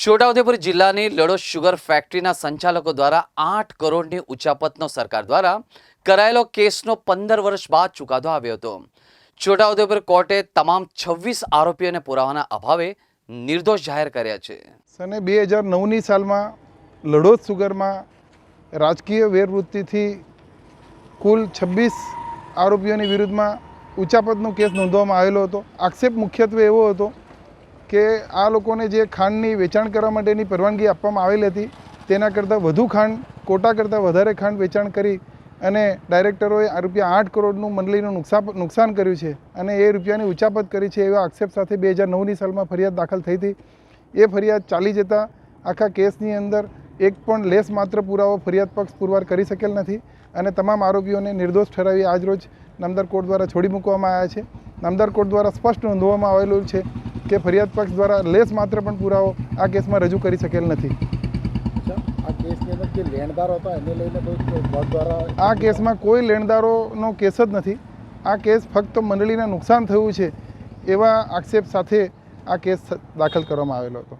છોટાઉદેપુર જિલ્લાની લડો શુગર ફેક્ટરીના સંચાલકો દ્વારા આઠ કરોડની ઉચાપતનો સરકાર દ્વારા કરાયેલો કેસનો પંદર વર્ષ બાદ ચુકાદો આવ્યો હતો. છોટાઉદેપુર કોર્ટે તમામ છવ્વીસ આરોપીઓને પુરાવાના અભાવે નિર્દોષ જાહેર કર્યા છે. સને બે હજાર નવની સાલમાં લડોદ સુગરમાં રાજકીય વેરવૃત્તિથી કુલ છવ્વીસ આરોપીઓની વિરુદ્ધમાં ઉચાપતનો કેસ નોંધવામાં આવેલો હતો. આક્ષેપ મુખ્યત્વે એવો હતો કે આ લોકોને જે ખાંડની વેચાણ કરવા માટેની પરવાનગી આપવામાં આવેલી હતી, તેના કરતાં વધુ ખાંડ, કોટા કરતાં વધારે ખાંડ વેચાણ કરી અને ડાયરેક્ટરોએ આ રૂપિયા આઠ કરોડનું મંડળીનું નુકસાન નુકસાન કર્યું છે અને એ રૂપિયાની ઉચાપત કરી છે એવા આક્ષેપ સાથે બે હજાર નવની સાલમાં ફરિયાદ દાખલ થઈ હતી. એ ફરિયાદ ચાલી જતાં આખા કેસની અંદર એક પણ લેસ માત્ર પુરાવો ફરિયાદ પક્ષ પુરવાર કરી શકેલ નથી અને તમામ આરોપીઓને નિર્દોષ ઠરાવી આજરોજ નામદાર કોર્ટ દ્વારા છોડી મૂકવામાં આવ્યા છે. નામદાર કોર્ટ દ્વારા સ્પષ્ટ નોંધવામાં આવેલું છે કે ફરિયાદ પક્ષ દ્વારા લેસ માત્ર પણ પુરાવો આ કેસમાં રજૂ કરી શકેલ નથી. આ કેસની અંદર લેણદારો હતા એને લઈને કોઈ કોર્ટ દ્વારા આ કેસમાં કોઈ લેણદારોનો કેસ જ નથી. આ કેસ ફક્ત મંડળીને નુકસાન થયું છે એવા આક્ષેપ સાથે આ કેસ દાખલ કરવામાં આવેલો હતો.